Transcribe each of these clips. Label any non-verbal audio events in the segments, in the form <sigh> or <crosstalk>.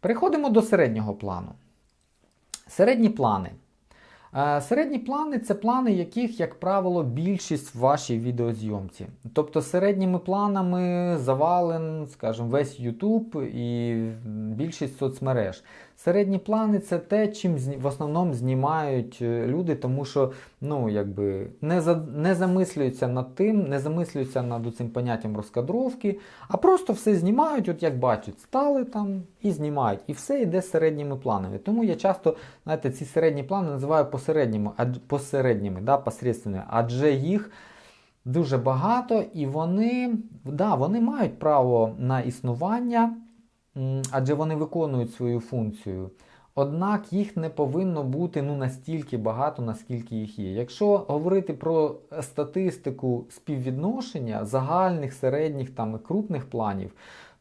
Переходимо до середнього плану. Середні плани. Е, Середні плани це плани, яких, як правило, більшість в вашій відеозйомці. Тобто середніми планами завален, скажімо, весь YouTube і більшість соцмереж. Середні плани це те, чим в основному знімають е, люди, тому що ну, якби, не, за, не замислюються над тим, не замислюються над цим поняттям розкадровки, а просто все знімають, от як бачать, стали там і знімають. І все йде середніми планами. Тому я часто знаєте, ці середні плани називаю посередніми, адж, посередніми да, посередственними, адже їх дуже багато, і вони, да, вони мають право на існування, адже вони виконують свою функцію. Однак їх не повинно бути ну, настільки багато, наскільки їх є. Якщо говорити про статистику співвідношення загальних, середніх там, і крупних планів,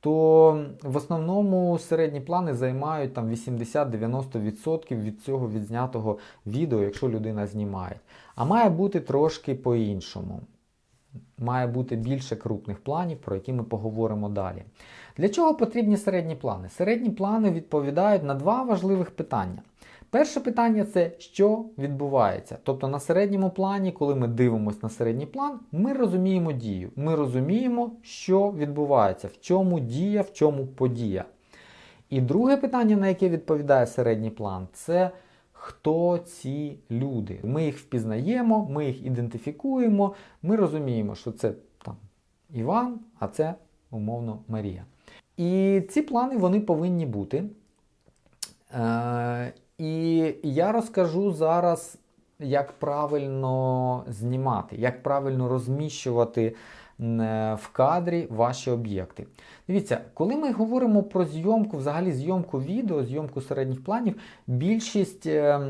то в основному середні плани займають там 80-90% від цього відзнятого відео, якщо людина знімає. А має бути трошки по-іншому. Має бути більше крупних планів, про які ми поговоримо далі. Для чого потрібні середні плани? Середні плани відповідають на два важливих питання. Перше питання це що відбувається. Тобто на середньому плані, коли ми дивимося на середній план, ми розуміємо дію. Ми розуміємо, що відбувається, в чому дія, в чому подія. І друге питання, на яке відповідає середній план, це хто ці люди. Ми їх впізнаємо, ми їх ідентифікуємо, ми розуміємо, що це там Іван, а це умовно Марія. І ці плани вони повинні бути. Е, і я розкажу зараз, як правильно знімати, як правильно розміщувати в кадрі ваші об'єкти. Дивіться, коли ми говоримо про зйомку, взагалі зйомку відео, зйомку середніх планів, більшість, е,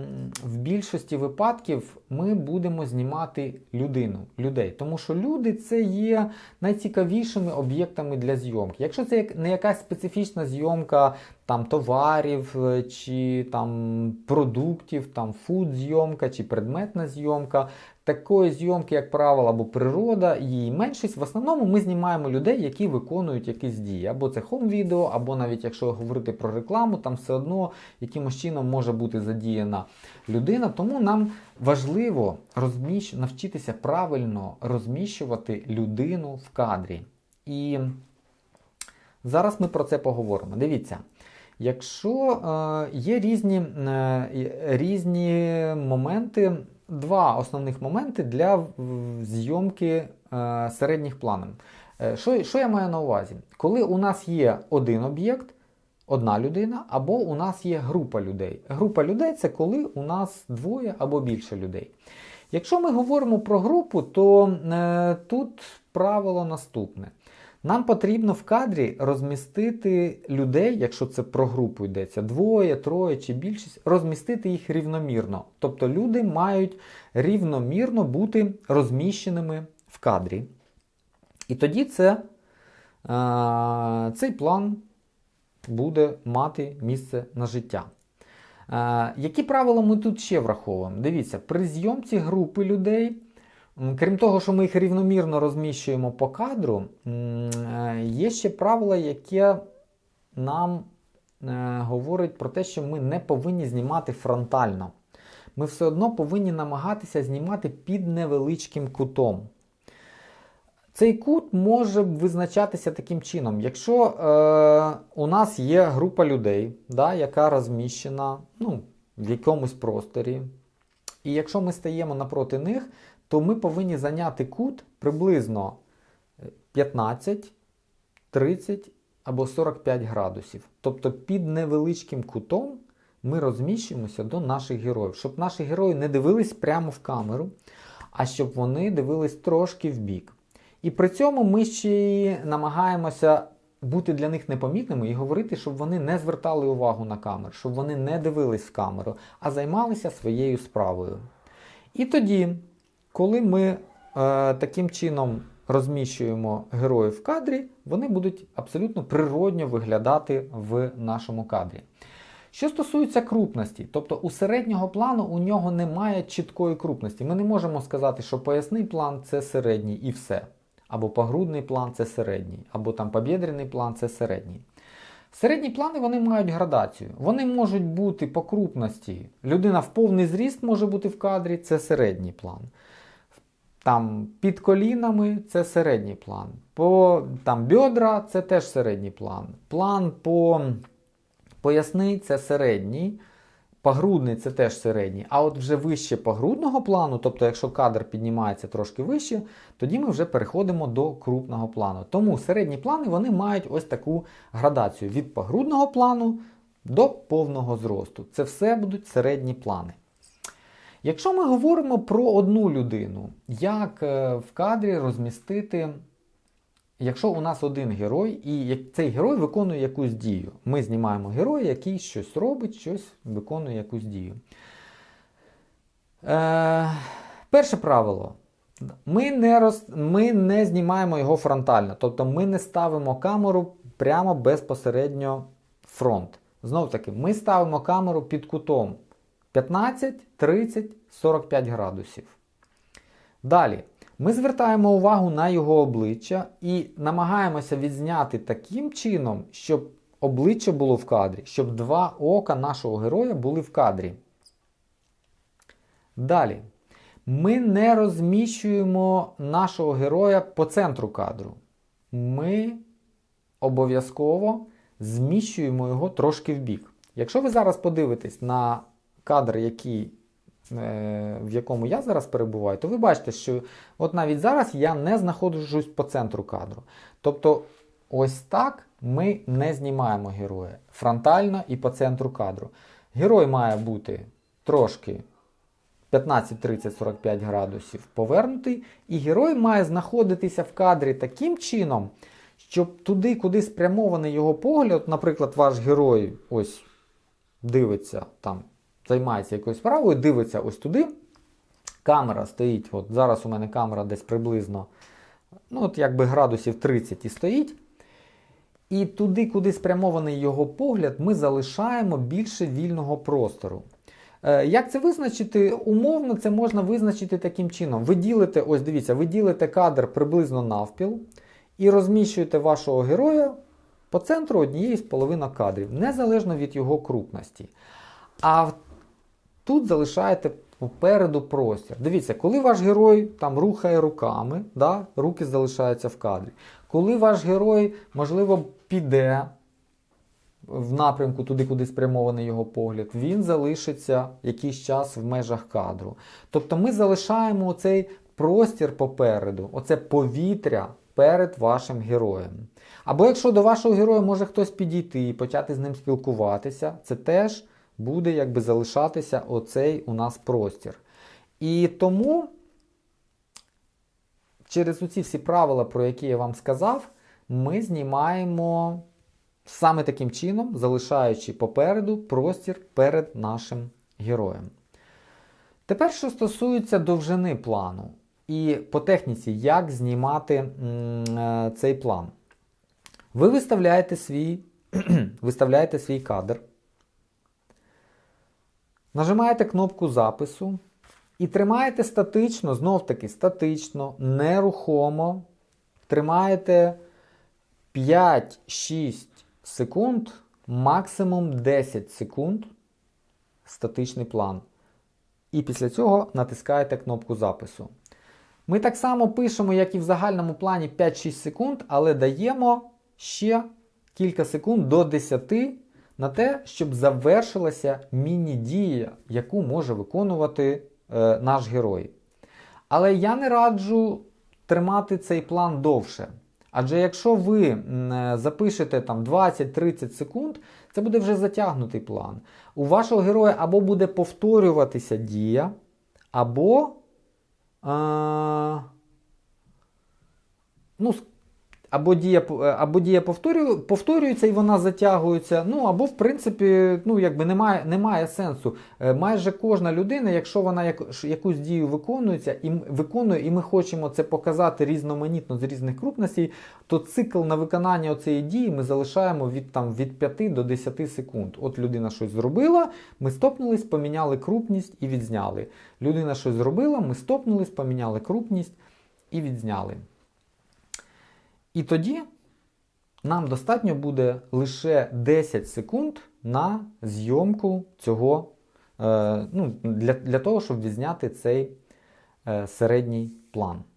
в більшості випадків ми будемо знімати людину, людей. Тому що люди це є найцікавішими об'єктами для зйомки. Якщо це не якась специфічна зйомка там, товарів е, чи там, продуктів, там, фуд-зйомка чи предметна зйомка, такої зйомки, як правило, або природа, її меншість. В основному ми знімаємо людей, які виконують якісь дії. Або це хом-відео, або навіть якщо говорити про рекламу, там все одно якимось чином може бути задіяна людина. Тому нам важливо розміщ... навчитися правильно розміщувати людину в кадрі. І зараз ми про це поговоримо. Дивіться. Якщо е, є різні, е, різні моменти, два основних моменти для зйомки е, середніх планів. Е, Що, що я маю на увазі? Коли у нас є один об'єкт, одна людина, або у нас є група людей. Група людей це коли у нас двоє або більше людей. Якщо ми говоримо про групу, то е, тут правило наступне. Нам потрібно в кадрі розмістити людей, якщо це про групу йдеться, двоє, троє чи більшість, розмістити їх рівномірно. Тобто люди мають рівномірно бути розміщеними в кадрі. І тоді це, е, цей план буде мати місце на життя. Е, які правила ми тут ще враховуємо? Дивіться, при зйомці групи людей, крім того, що ми їх рівномірно розміщуємо по кадру, е, є ще правило, яке нам е, говорить про те, що ми не повинні знімати фронтально. Ми все одно повинні намагатися знімати під невеличким кутом. Цей кут може визначатися таким чином. Якщо е, у нас є група людей, да, яка розміщена ну, в якомусь просторі, і якщо ми стаємо напроти них, то ми повинні зайняти кут приблизно 15, 30 або 45 градусів. Тобто під невеличким кутом ми розміщуємося до наших героїв, щоб наші герої не дивились прямо в камеру, а щоб вони дивились трошки в бік. І при цьому ми ще намагаємося бути для них непомітними і говорити, щоб вони не звертали увагу на камеру, щоб вони не дивились в камеру, а займалися своєю справою. І тоді, коли ми е, таким чином розміщуємо героїв в кадрі, вони будуть абсолютно природньо виглядати в нашому кадрі. Що стосується крупності, тобто у середнього плану у нього немає чіткої крупності. Ми не можемо сказати, що поясний план це середній і все. Або погрудний план це середній, або там побєдряний план це середній. Середні плани вони мають градацію. Вони можуть бути по крупності. Людина в повний зріст може бути в кадрі, це середній план. Там під колінами це середній план. По там, бедра це теж середній план. План по поясний це середній. Погрудний це теж середній. А от вже вище погрудного плану, тобто, якщо кадр піднімається трошки вище, тоді ми вже переходимо до крупного плану. Тому середні плани вони мають ось таку градацію від погрудного плану до повного зросту. Це все будуть середні плани. Якщо ми говоримо про одну людину, як е, в кадрі розмістити, якщо у нас один герой, і цей герой виконує якусь дію. Ми знімаємо героя, який щось робить, щось виконує якусь дію. Е, перше правило. Ми не, роз, ми не знімаємо його фронтально, тобто ми не ставимо камеру прямо безпосередньо фронт. Знову таки, ми ставимо камеру під кутом 15, 30, 45 градусів. Далі, ми звертаємо увагу на його обличчя і намагаємося відзняти таким чином, щоб обличчя було в кадрі, щоб два ока нашого героя були в кадрі. Далі. Ми не розміщуємо нашого героя по центру кадру. Ми обов'язково зміщуємо його трошки вбік. Якщо ви зараз подивитесь на кадр, який, в якому я зараз перебуваю, то ви бачите, що от навіть зараз я не знаходжусь по центру кадру. Тобто, ось так ми не знімаємо героя фронтально і по центру кадру. Герой має бути трошки 15, 30, 45 градусів повернутий, і герой має знаходитися в кадрі таким чином, щоб туди, куди спрямований його погляд, наприклад, ваш герой ось дивиться там, займається якоюсь справою, дивиться ось туди. Камера стоїть. от Зараз у мене камера десь приблизно ну от якби градусів 30 і стоїть. І туди, куди спрямований його погляд, ми залишаємо більше вільного простору. Е, Як це визначити? Умовно, це можна визначити таким чином. Ви ділите, ось дивіться, ви ділите кадр приблизно навпіл і розміщуєте вашого героя по центру однієї з половинок кадрів, незалежно від його крупності. А тут залишаєте попереду простір. Дивіться, коли ваш герой там рухає руками, да, руки залишаються в кадрі. Коли ваш герой, можливо, піде в напрямку туди, куди спрямований його погляд, він залишиться якийсь час в межах кадру. Тобто ми залишаємо оцей простір попереду, оце повітря перед вашим героєм. Або якщо до вашого героя може хтось підійти і почати з ним спілкуватися, це теж буде якби залишатися оцей у нас простір. І тому через оці всі правила, про які я вам сказав, ми знімаємо саме таким чином, залишаючи попереду простір перед нашим героєм. Тепер, що стосується довжини плану, і по техніці, як знімати е, цей план. Ви виставляєте свій, <clears throat> виставляєте свій кадр, нажимаєте кнопку запису і тримаєте статично, знов таки статично, нерухомо. Тримаєте 5-6 секунд, максимум 10 секунд статичний план. І після цього натискаєте кнопку запису. Ми так само пишемо, як і в загальному плані 5-6 секунд, але даємо ще кілька секунд до 10 на те, щоб завершилася міні-дія, яку може виконувати е, наш герой. Але я не раджу тримати цей план довше. Адже якщо ви е, запишете там 20-30 секунд, це буде вже затягнутий план. У вашого героя або буде повторюватися дія, або а, ну, с- або дія, е, або дія повторює, повторюється і вона затягується. Ну, або, в принципі, ну, якби немає, немає сенсу. Е, Майже кожна людина, якщо вона як, якусь дію виконується, і, виконує, і ми хочемо це показати різноманітно з різних крупностей, то цикл на виконання цієї дії ми залишаємо від, там, від 5 до 10 секунд. От людина щось зробила, ми стопнулись, поміняли крупність і відзняли. Людина щось зробила, ми стопнулись, поміняли крупність і відзняли. І тоді нам достатньо буде лише 10 секунд на зйомку цього, е, ну, для, для того, щоб відзняти цей е, середній план.